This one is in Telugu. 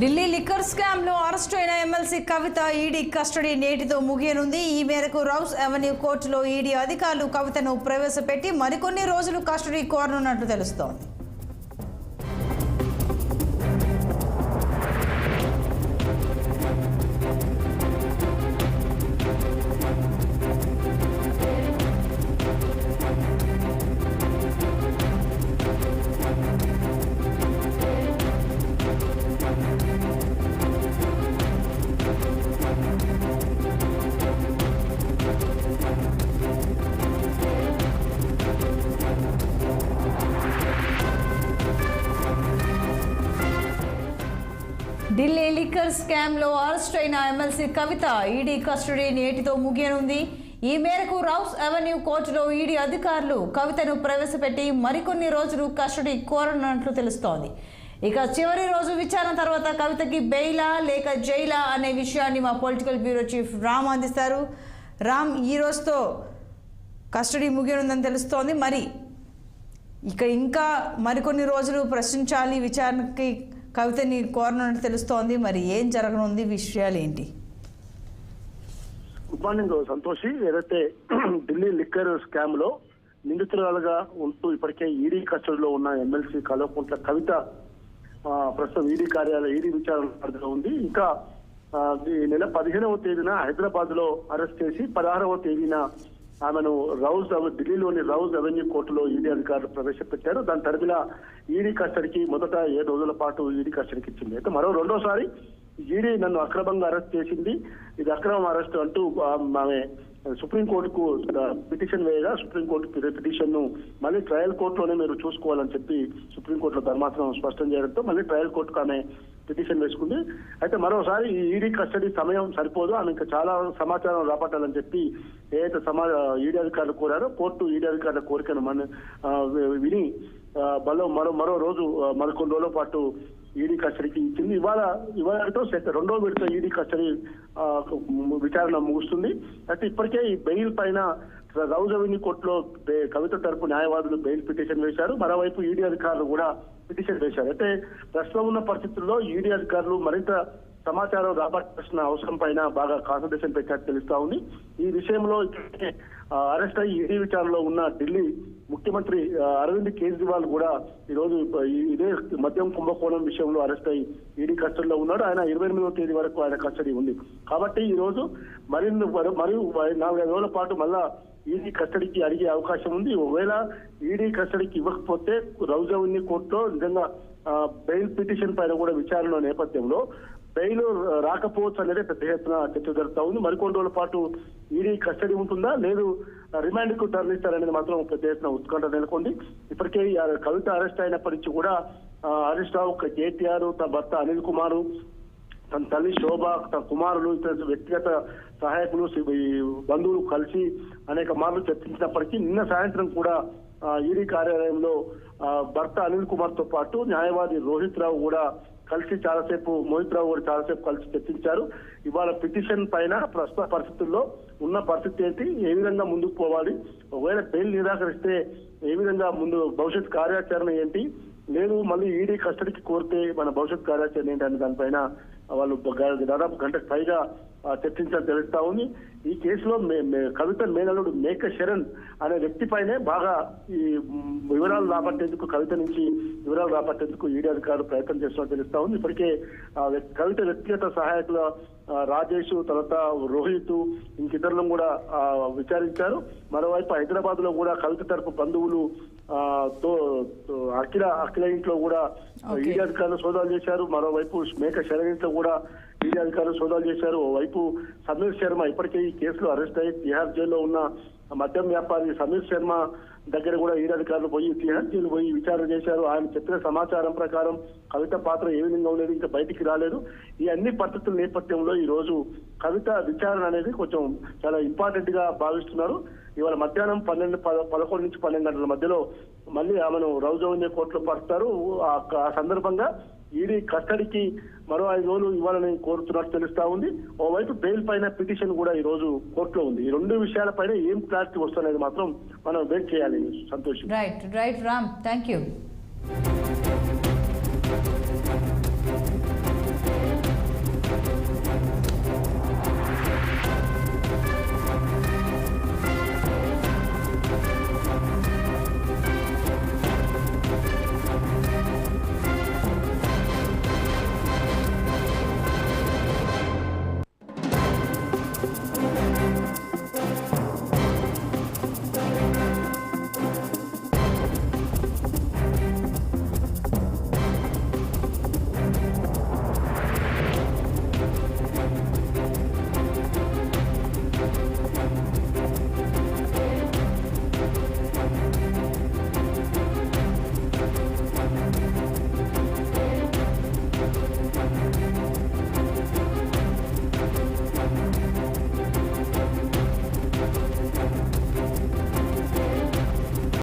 ఢిల్లీ లిక్కర్ స్కామ్లో అరెస్ట్ అయిన ఎమ్మెల్సీ కవిత ఈడీ కస్టడీ నేటితో ముగియనుంది. ఈ మేరకు రౌస్ అవెన్యూ కోర్టులో ఈడీ అధికారులు కవితను ప్రవేశపెట్టి మరికొన్ని రోజులు కస్టడీ కోరనున్నట్లు తెలుస్తోంది. ఢిల్లీ లిక్కర్ స్కామ్లో అరెస్ట్ అయిన ఎమ్మెల్సీ కవిత ఈడీ కస్టడీ నేటితో ముగియనుంది. ఈ మేరకు రౌస్ అవెన్యూ కోర్టులో ఈడీ అధికారులు కవితను ప్రవేశపెట్టి మరికొన్ని రోజులు కస్టడీ కోరనున్నట్లు తెలుస్తోంది. ఇక చివరి రోజు విచారణ తర్వాత కవితకి బెయిలా లేక జైలా అనే విషయాన్ని మా పొలిటికల్ బ్యూరో చీఫ్ రామ్ అందిస్తారు. రామ్ ఈ రోజుతో కస్టడీ ముగియనుందని తెలుస్తోంది. మరి ఇక ఇంకా మరికొన్ని రోజులు ప్రశ్నించాలి విచారణకి కవిత నీ కోరనున్నట్టు తెలుస్తోంది. మరి ఏం జరగనుంది? విషయాలు ఏంటి గుడ్ మార్నింగ్ సంతోషి. ఏదైతే ఢిల్లీ లిక్కర్ స్కామ్లో నిందితురాలుగా ఉంటూ ఇప్పటికే ఈడీ కస్టడీలో ఉన్న ఎమ్మెల్సీ కల్వకుంట్ల కవిత ప్రస్తుతం ఈడీ కార్యాలయం ఈడీ విచారణ ఉంది. ఇంకా ఈ నెల పదిహేనవ తేదీన హైదరాబాద్లో అరెస్ట్ చేసి పదహారవ తేదీన ఆమెను రౌజ్ ఢిల్లీలోని రౌజ్ అవెన్యూ కోర్టులో ఈడీ అధికారులు ప్రవేశపెట్టారు. దాని తరపున ఈడీ కస్టడీకి మొదట ఏడు రోజుల పాటు ఈడీ కస్టడీకి ఇచ్చింది. అయితే మరో రెండోసారి ఈడీ నన్ను అక్రమంగా అరెస్ట్ చేసింది. ఇది అక్రమం అరెస్ట్ అంటూ ఆమె సుప్రీంకోర్టుకు పిటిషన్ వేయగా సుప్రీంకోర్టు పిటిషన్ను మళ్ళీ ట్రయల్ కోర్టులోనే మీరు చూసుకోవాలని చెప్పి సుప్రీంకోర్టులో ధర్మాసనం స్పష్టం చేయడంతో మళ్ళీ ట్రయల్ కోర్టుకు ఆమె పిటిషన్ వేసుకుంది. అయితే మరోసారి ఈ ఈడీ కస్టడీ సమయం సరిపోదు. ఆమె ఇంకా చాలా సమాచారం రాబట్టాలని చెప్పి ఏదైతే సమా ఈడీ అధికారులు కోరారో కోర్టు ఈడీ అధికారుల కోరికను మన విని మరో మరో మరో రోజు మరికొన్ని రోజుల పాటు ఈడీ కస్టడీకి ఇచ్చింది. ఇవాళ ఇవాళతో రెండో విడత ఈడీ కస్టడీ విచారణ ముగుస్తుంది. అయితే ఇప్పటికే ఈ బెయిల్ పైన రౌజ్ అవెన్యూ కోర్టులో కవిత తరపు న్యాయవాదులు బెయిల్ పిటిషన్ వేశారు. మరోవైపు ఈడీ అధికారులు కూడా పిటిషన్ వేశారు. అయితే ప్రస్తుతం ఉన్న పరిస్థితుల్లో ఈడీ అధికారులు మరింత సమాచారం రాబట్టాల్సిన అవసరం పైన బాగా కాన్సన్ట్రేషన్ పెట్టినట్టు తెలుస్తా ఉంది. ఈ విషయంలో ఇప్పటికే, అరెస్ట్ అయ్యి ఈడీ విచారణలో ఉన్న ఢిల్లీ ముఖ్యమంత్రి అరవింద్ కేజ్రీవాల్ కూడా ఈ రోజు ఇదే మద్యం కుంభకోణం విషయంలో అరెస్ట్ అయ్యి ఈడీ కస్టడీలో ఉన్నాడు. ఆయన ఇరవై ఎనిమిదవ తేదీ వరకు ఆయన కస్టడీ ఉంది. కాబట్టి ఈ రోజు మరిన్ని మరియు నాలుగైదు రోజుల పాటు మళ్ళా ఈడీ కస్టడీకి అడిగే అవకాశం ఉంది. ఒకవేళ ఈడీ కస్టడీకి ఇవ్వకపోతే రౌజవన్ని కోర్టులో నిజంగా బెయిల్ పిటిషన్ పైన కూడా విచారణ నేపథ్యంలో బెయిల్ రాకపోవచ్చు అనేది పెద్ద ఎత్తున చర్చ జరుగుతా ఉంది. మరికొన్ని రోజుల పాటు ఈడీ కస్టడీ ఉంటుందా? లేదు రిమాండ్కు తరలిస్తారనేది మాత్రం పెద్ద ఎత్తున ఉత్కంఠ నెలకొంది. ఇప్పటికే కవిత అరెస్ట్ అయినప్పటి నుంచి కూడా ఆ, హరీష్ రావు కేటీఆర్ తన భర్త అనిల్ కుమార్ తన తల్లి శోభ తన కుమారులు ఇతర వ్యక్తిగత సహాయకులు ఈ బంధువులు కలిసి అనేక మార్లు చర్చించినప్పటికీ నిన్న సాయంత్రం కూడా ఈడీ కార్యాలయంలో భర్త అనిల్ కుమార్తో పాటు న్యాయవాది రోహిత్ రావు కూడా కలిసి చాలాసేపు మోహిత్ రావు కూడా చాలాసేపు కలిసి చర్చించారు. ఇవాళ పిటిషన్ పైన ప్రస్తుత పరిస్థితుల్లో ఉన్న పరిస్థితి ఏంటి? ఏ విధంగా ముందుకు పోవాలి? ఒకవేళ బెయిల్ నిరాకరిస్తే ఏ విధంగా ముందు భవిష్యత్ కార్యాచరణ ఏంటి? లేదు మళ్ళీ ఈడీ కస్టడీకి కోరితే మన భవిష్యత్ కార్యాచరణ ఏంటి అనే దానిపైన వాళ్ళు దాదాపు గంటకు పైగా చర్చించాలని తెలుస్తా ఉంది. ఈ కేసులో మే- మే- కవిత మేనలుడు మేక శరణ్ అనే వ్యక్తి పైనే బాగా ఈ వివరాలు రాబట్టేందుకు కవిత నుంచి వివరాలు రాబట్టేందుకు ఈడీ అధికారులు ప్రయత్నం చేస్తున్నట్టు తెలుస్తా ఉంది. ఇప్పటికే ఆ, కవిత వ్యక్తిగత సహాయకుల రాజేష్ తర్వాత రోహిత్ ఇంకితరులను కూడా విచారించారు. మరోవైపు హైదరాబాద్లో కూడా కవిత తరపు బంధువులు ఆ, తో అఖిల అఖిల ఇంట్లో కూడా. ఈడీ అధికారులు సోదాలు చేశారు మరోవైపు మేక శరణ్ ఇంట్లో కూడా ఈడీ అధికారులు సోదాలు చేశారు ఓవైపు సమీర్ శర్మ ఇప్పటికే ఈ కేసులో అరెస్ట్ అయ్యి తిహార్ జైల్లో ఉన్న మద్యం వ్యాపారి సమీర్ శర్మ దగ్గర కూడా ఈడీ అధికారులు పోయి తిహార్ జైలు పోయి విచారణ చేశారు. ఆయన చెప్పిన సమాచారం ప్రకారం కవిత పాత్ర ఏ విధంగా ఉండేది ఇంకా బయటికి రాలేదు. ఈ అన్ని పరిస్థితుల నేపథ్యంలో ఈ రోజు కవిత విచారణ అనేది కొంచెం చాలా ఇంపార్టెంట్గా భావిస్తున్నారు. ఇవాళ మధ్యాహ్నం పన్నెండు పద- పదకొండు నుంచి పన్నెండు గంటల మధ్యలో మళ్ళీ ఆమెను రౌజవన్య కోర్టులో పరుస్తారు. ఆ సందర్భంగా ఈడీ కస్టడీకి మరో ఐదు రోజులు ఇవ్వాలని కోరుతున్నట్టు తెలుస్తా ఉంది. ఓవైపు బెయిల్ పైన పిటిషన్ కూడా ఈ రోజు కోర్టులో ఉంది. ఈ రెండు విషయాలపైన ఏం క్లారిటీ వస్తున్నది మాత్రం మనం వెయిట్ చేయాలి. సంతోషం. Right right Ram thank you